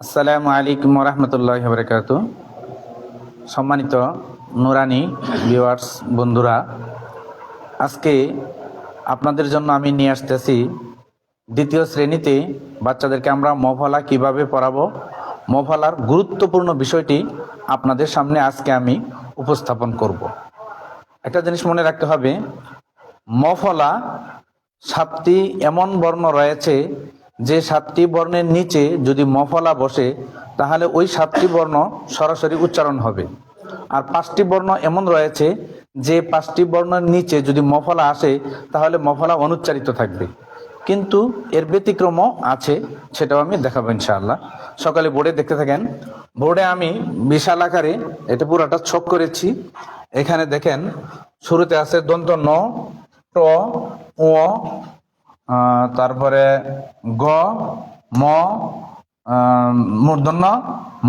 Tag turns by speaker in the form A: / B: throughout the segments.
A: আসসালামু আলাইকুম রহমতুল্লাহ বরকাত সম্মানিত নুরানি ভিউয়ার্স বন্ধুরা, আজকে আপনাদের জন্য আমি নিয়ে আসতেছি দ্বিতীয় শ্রেণীতে বাচ্চাদেরকে আমরা মফলা কীভাবে পড়াবো মফলার গুরুত্বপূর্ণ বিষয়টি আপনাদের সামনে আজকে আমি উপস্থাপন করব। একটা জিনিস মনে রাখতে হবে মফলা সাতটি এমন বর্ণ রয়েছে যে সাতটি বর্ণের নিচে যদি মফলা বসে, তাহলে ওই সাতটি বর্ণ সরাসরি উচ্চারণ হবে। আর পাঁচটি বর্ণ এমন রয়েছে যে পাঁচটি বর্ণের নিচে যদি মফলা আসে, তাহলে মফলা অনুচ্চারিত থাকবে। কিন্তু এর ব্যতিক্রমও আছে, সেটাও আমি দেখাবো ইনশাআল্লাহ। সকালে বোর্ডে দেখতে থাকেন, বোর্ডে আমি বিশাল আকারে এটা পুরোটা ছক করেছি। এখানে দেখেন, শুরুতে আছে দন্ত ন, ট ও তারপরে গ ম মূর্ধন্য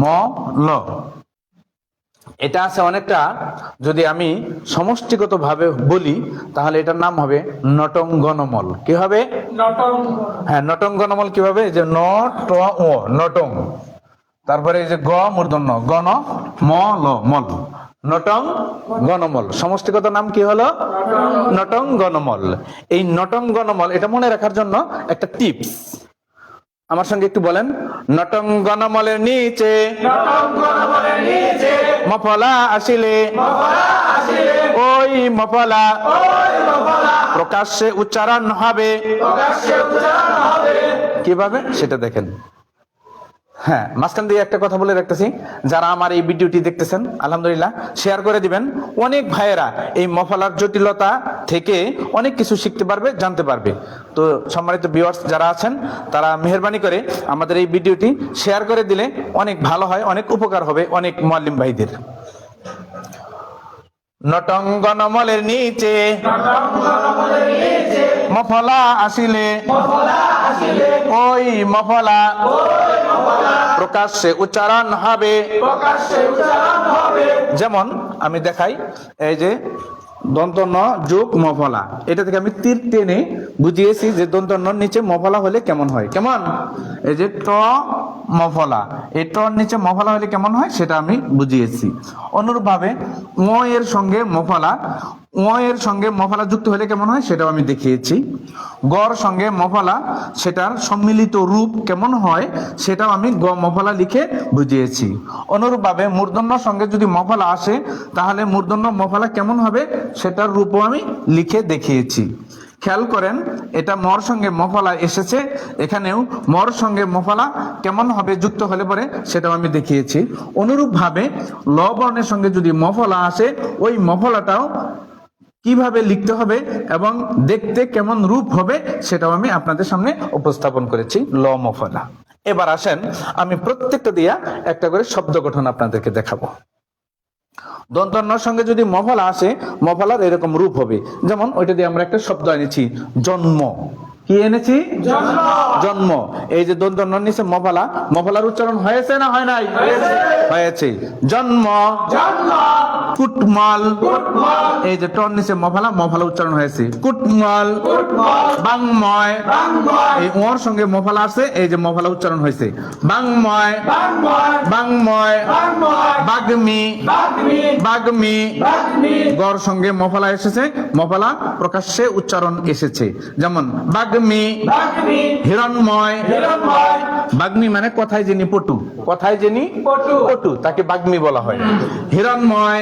A: ম ল। এটা আছে অনেকটা। যদি আমি সমষ্টিগতভাবে বলি তাহলে এটার নাম হবে নটঙ্গনমল। কি হবে? হ্যাঁ নটঙ্গনমল কি হবে এই যে ন ট ও নটং। তারপরে এই যে গ মূর্ধন্য। গণ ম ল মল। নটং গণমল। সমষ্টিগত নাম কি হলো? নটং গণমল। এই নটং গণমল এটা মনে রাখার জন্য একটা টিপস। আমার সঙ্গে একটু বলেন। নটং গণমলের নিচে মফলা আসিলে ওই মফলা প্রকাশ্যে উচ্চারণ হবে। কীভাবে? সেটা দেখেন। হ্যাঁ মাঝখান দিয়ে একটা কথা বলে রাখতেছি। যারা আমার এই ভিডিওটি দেখতেছেন, আলহামদুলিল্লাহ শেয়ার করে দিবেন। অনেক ভাইয়েরা এই মফলার জটিলতা থেকে অনেক কিছু শিখতে পারবে, জানতে পারবে। তো সম্মানিত ভিউয়ার্স যারা আছেন, তারা মেহরবানি করে আমাদের এই ভিডিওটি শেয়ার করে দিলে অনেক ভালো হয়, অনেক উপকার হবে অনেক মোয়াল্লিম ভাইদের। নটঙ্গনমলের নিচে, মফলা আসিলে, ওই মফলা প্রকাশ্যে উচ্চারণ হবে। যেমন আমি দেখাই এই যে দন্ত ন যোগ মফলা। এটা থেকে আমি তীর টেনে বুঝিয়েছি যে দন্ত নিচে মফলা হলে কেমন হয়। কেমন? এই যে ট মফলা। এই টর নিচে মফলা হলে কেমন হয়? সেটা আমি বুঝিয়েছি। অনুরূপভাবে ও এর সঙ্গে মফলা ও এর সঙ্গে মফলা যুক্ত হলে কেমন হয়? সেটাও আমি দেখিয়েছি। গড় সঙ্গে মফলা, সেটার সম্মিলিত রূপ কেমন হয়? সেটাও আমি গ মফলা লিখে বুঝিয়েছি। অনুরূপভাবে মূর্ধন্য সঙ্গে যদি মফলা আসে, তাহলে মূর্ধন্য মফলা কেমন হবে? সেটার রূপও আমি লিখে দেখিয়েছি। খেয়াল করেন, এটা মর সঙ্গে মফলা এসেছে, এখানেও মর সঙ্গে মফলা কেমন হবে যুক্ত হলে পরে সেটাও আমি দেখিয়েছি। অনুরূপভাবে ল বর্ণের সঙ্গে যদি মফলা আসে, ওই মফলাটাও কীভাবে লিখতে হবে এবং দেখতে কেমন রূপ হবে সেটাও আমি আপনাদের সামনে উপস্থাপন করেছি, ল মফলা। এবার আসেন, আমি প্রত্যেকটা দিয়া একটা করে শব্দ গঠন আপনাদেরকে দেখাবো। দন্তন্যর সঙ্গে যদি মফলা আসে, মফলার এরকম রূপ হবে। যেমন ওইটা দিয়ে আমরা একটা শব্দ এনেছি, জন্ম। কি এনেছি? জন্ম। এই যে দন্তন্য নিচে মফলা মফলার উচ্চারণ হয়েছে না হয় নাই? হয়েছে। জন্ম। কুটমাল। এই যে টন নিচে মফলা মফলা উচ্চারণ হয়েছে। কুটমাল। বাংময়। এই ওর সঙ্গে মফলা আছে এই যে মফলা উচ্চারণ হয়েছে। বাংময়। বাংময়। বাগ্মি। বাগ্মি। গড় সঙ্গে মফলা এসেছে মফলা প্রকাশ্যে উচ্চারণ এসেছে। যেমন বাগ্মি। হিরণময়। বাগ্মি মানে কথায় যিনি পটু। কথায় যিনি পটু। তাকে বাগ্মি বলা হয়। হিরণময়।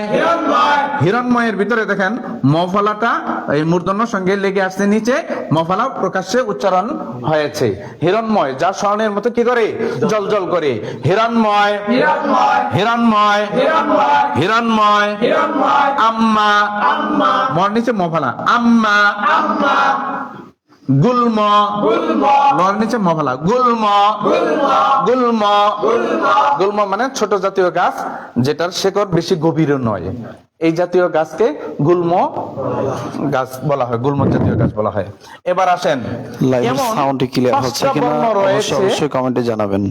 A: হিরণময়ের ভিতরে দেখেন মফলাটা এই মূর্ধন্য সঙ্গে লেগে আসছে নিচে মফলা প্রকাশ্যে উচ্চারণ হয়েছে। হিরণময় যা স্বর্ণের মতো কি করে? জল জল করে। হিরণময়। হিরণময়। হিরণময়। আম্মা। মর নিচে মফলা। আম্মা। গুলম। লর নিচে মফলা গুলম। গুলম। গুলম মানে ছোট জাতীয় গাছ যেটার শেকড় বেশি গভীর নয়। এই জাতীয় গাছকে গুল্ম গাছ বলা হয় গুল্ম জাতীয় গাছ বলা হয়। এবার আসেন।
B: লাইভ
A: এমন
B: সাউন্ডটি ক্লিয়ার হচ্ছে কিনা? অবশ্যই কমেন্টে জানাবেন।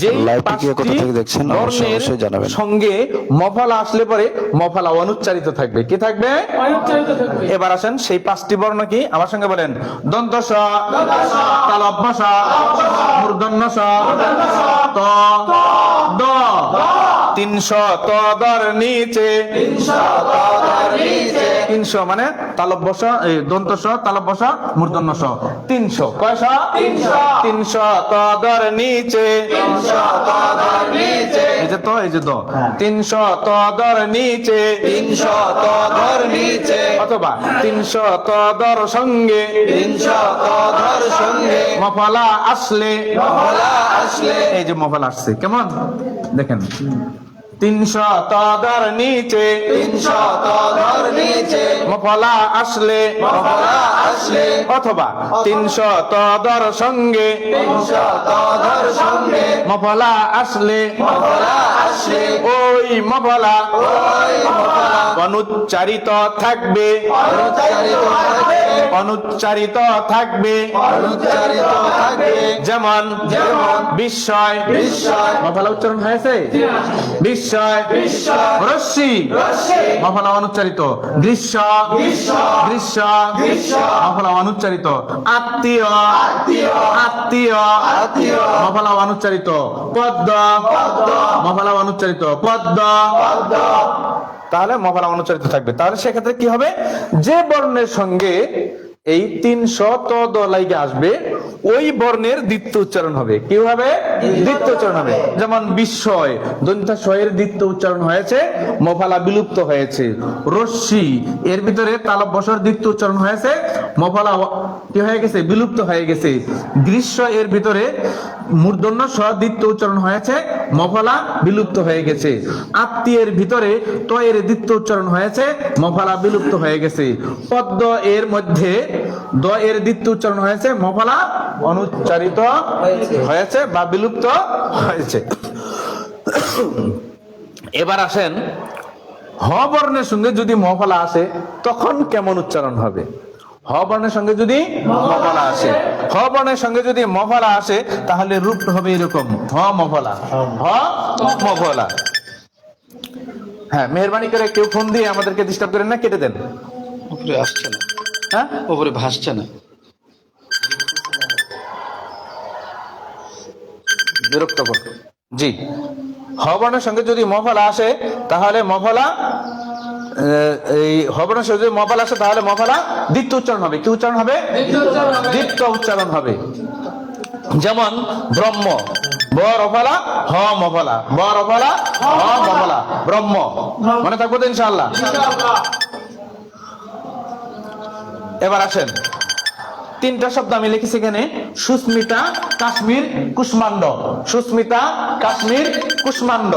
A: যেই
B: লাইভটি কে কোথা থেকে দেখছেন? অবশ্যই জানাবেন।
A: সঙ্গে মফালা আসলে পরে মফালা অনুচ্চারিত থাকবে। কি থাকবে? এবার আসেন সেই পাঁচটি বর্ণ কি? আমার সঙ্গে বলেন। দন্ত স তালব্য স মূর্ধন্য স ত দ। তিনশো তদর নিচে। তিনশো মানে তালব্য স এই দন্ত স তালব্য স মূর্ধন্য তিনশো। তিনশো তদর নিচে। এই যে তো এই যে তো তিনশো তদর নিচে। তিনশো তদর নিচে। অথবা তিনশো তদর সঙ্গে। তিনশো তদর সঙ্গে। মফালা আসলে। মফালা আসলে। এই যে মফালা আসছে কেমন? দেখেন। তিনশো তদর নিচে। তিনশো তদর নিচে। মফলা আসলে। মফলা আসলে। অথবা তিনশো তদর সঙ্গে। তিনশো তদর সঙ্গে। মফলা আসলে। মফলা আসলে। ওই মফলা। ওই মফলা। অনুচ্চারিত থাকবে। অনুচ্চারিত থাকবে। অনুচ্চারিত থাকবে। অনুচ্চারিত থাকবে। যেমন যেমন বিস্ময়। বিস্ময়। মফলা উচ্চারণ হয়েছে? বিস্ময়। বিস্ময় রশ্মি মফলা অনুচ্চারিত দৃশ্য দৃশ্য মফলা অনুচ্চারিত আত্মীয় আত্মীয় মফলা অনুচ্চারিত পদ্ম মফলা অনুচ্চারিত পদ্ম। তাহলে মফলা অনুচ্চারিত থাকবে। তাহলে সেক্ষেত্রে কি হবে? যে বর্ণের সঙ্গে এই তিনশ দলাইকে আসবে, ওই বর্ণের দ্বিত্ব উচ্চারণ হবে। কি হবে? দ্বিত্ব উচ্চারণ হবে। যেমন বিস্ময় দন্তাশয়ের দ্বিত্ব উচ্চারণ হয়েছে, মফালা বিলুপ্ত হয়েছে। রশ্মি, এর ভিতরে তালব বসর দ্বিত্ব উচ্চারণ হয়েছে, মফালা কি হয়ে গেছে? বিলুপ্ত হয়ে গেছে। গ্রীষ্ম এর ভিতরে মূর্ধন্য স দ্বিত্ব উচ্চারণ হয়েছে, মফালা বিলুপ্ত হয়ে গেছে। আত্মীয়ের ভিতরে ত এর দ্বিত্ব উচ্চারণ হয়েছে, মফালা বিলুপ্ত হয়ে গেছে। পদ্ম এর মধ্যে দ এর দ্বিত্ব উচ্চারণ হয়েছে, মফালা অনুচ্চারিত হয়েছে বা বিলুপ্ত হয়েছে। এবার আসেন হ বর্ণের সঙ্গে যদি মফলা আসে, তখন কেমন উচ্চারণ হবে? হ বর্ণের সঙ্গে যদি মফলা আসে। হ বর্ণের সঙ্গে যদি মফলা আসে তাহলে রূপ হবে এরকম। হ মফলা হ মফলা হ্যাঁ মেহরবানি করে কেউ ফোন দিয়ে আমাদেরকে ডিস্টার্ব করেন না কেটে দেন।
B: উপরে আসছে না।
A: হ্যাঁ?
B: উপরে ভাসছে না।
A: বিরক্ত কর। জি। হবনের সঙ্গে যদি মফলা আসে তাহলে মফলা এই হবনের সঙ্গে যদি মফলা আসে তাহলে মফলা দ্বিতীয় উচ্চারণ হবে। কি উচ্চারণ হবে? দ্বিতীয় উচ্চারণ হবে। যেমন ব্রহ্ম বর অফলা হ মফলা। বর অফলা হ মফলা। ব্রহ্ম। মনে থাকব তো ইনশাআল্লাহ। এবার আসেন। তিনটা শব্দ আমি লিখেছি এখানে। সুস্মিতা কাশ্মীর কুষ্মাণ্ড। সুস্মিতা কাশ্মীর কুষ্মাণ্ড।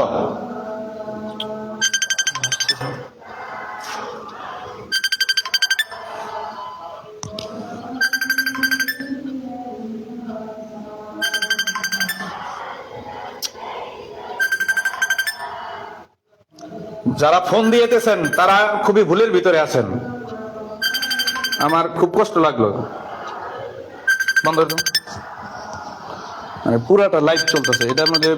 A: যারা ফোন দিয়েতেছেন, তারা খুবই ভুলের ভিতরে আছেন। আমার খুব কষ্ট লাগল। বন্ধ পুরাটা লাইভ চলতেছে, এটার মধ্যে